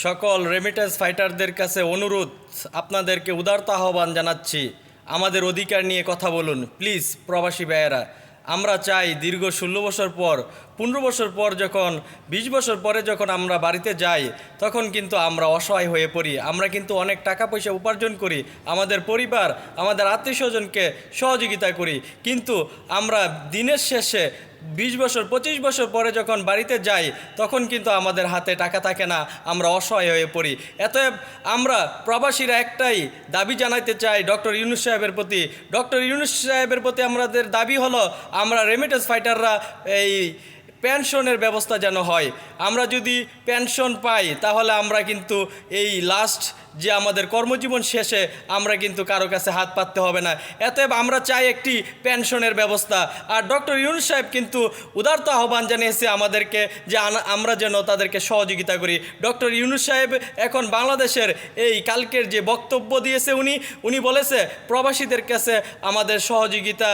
সকল রেমিটেন্স ফাইটারদের কাছে অনুরোধ, আপনাদেরকে উদারতা আহ্বান জানাচ্ছি। আমাদের অধিকার নিয়ে কথা বলুন। প্লিজ প্রবাসী ব্যয়েরা আমরা চাই দীর্ঘ ষোলো বছর পর পনেরো বছর পর যখন, বিশ বছর পরে যখন আমরা বাড়িতে যাই, তখন কিন্তু আমরা অসহায় হয়ে পড়ি। আমরা কিন্তু অনেক টাকা পয়সা উপার্জন করি, আমাদের পরিবার, আমাদের আত্মীয় স্বজনকে সহযোগিতা করি। কিন্তু আমরা দিনের শেষে, বিশ বছর, পঁচিশ বছর পরে যখন বাড়িতে যাই, তখন কিন্তু আমাদের হাতে টাকা থাকে না, আমরা অসহায় হয়ে পড়ি। এতএব আমরা প্রবাসীরা একটাই দাবি জানাইতে চাই ডক্টর ইউনুস সাহেবের প্রতি। ডক্টর ইউনুস সাহেবের প্রতি আমাদের দাবি হলো, আমরা রেমিটেন্স ফাইটাররা এই পেনশনের ব্যবস্থা যেন হয়। আমরা যদি পেনশন পাই তাহলে আমরা কিন্তু এই লাস্ট যে আমাদের কর্মজীবন শেষে আমরা কিন্তু কারও কাছে হাত পাততে হবে না। এতএব আমরা চাই একটি পেনশনের ব্যবস্থা। আর ডক্টর ইউনুস সাহেব কিন্তু উদারত আহ্বান জানিয়েছে আমাদেরকে যে আমরা যেন তাদেরকে সহযোগিতা করি। ডক্টর ইউনুস সাহেব এখন বাংলাদেশের এই কালকের যে বক্তব্য দিয়েছে উনি উনি বলেছে, প্রবাসীদের কাছে আমাদের সহযোগিতা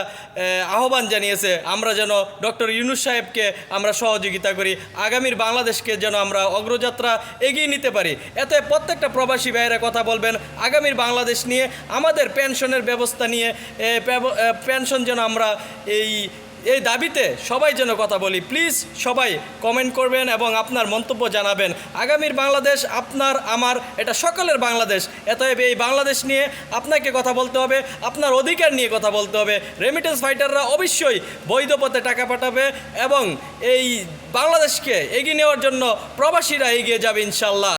আহ্বান জানিয়েছে, আমরা যেন ডক্টর ইউনুস সাহেবকে আমরা সহযোগিতা করি। আগামীর বাংলাদেশকে যেন আমরা অগ্রযাত্রা এগিয়ে নিতে পারি। এতে প্রত্যেকটা প্রবাসী ভাইয়েরা কথা বলবেন, আগামীর বাংলাদেশ নিয়ে, আমাদের পেনশনের ব্যবস্থা নিয়ে পেনশন যেন আমরা এই এই দাবিতে সবাই যেন কথা বলি। প্লিজ সবাই কমেন্ট করবেন এবং আপনার মন্তব্য জানাবেন। আগামীর বাংলাদেশ আপনার, আমার, এটা সকলের বাংলাদেশ। এতএব এই বাংলাদেশ নিয়ে আপনাকে কথা বলতে হবে, আপনার অধিকার নিয়ে কথা বলতে হবে। রেমিটেন্স ফাইটাররা অবশ্যই বৈধ পথে টাকা পাঠাবে এবং এই বাংলাদেশকে এগিয়ে নেওয়ার জন্য প্রবাসীরা এগিয়ে যাবে ইনশাল্লাহ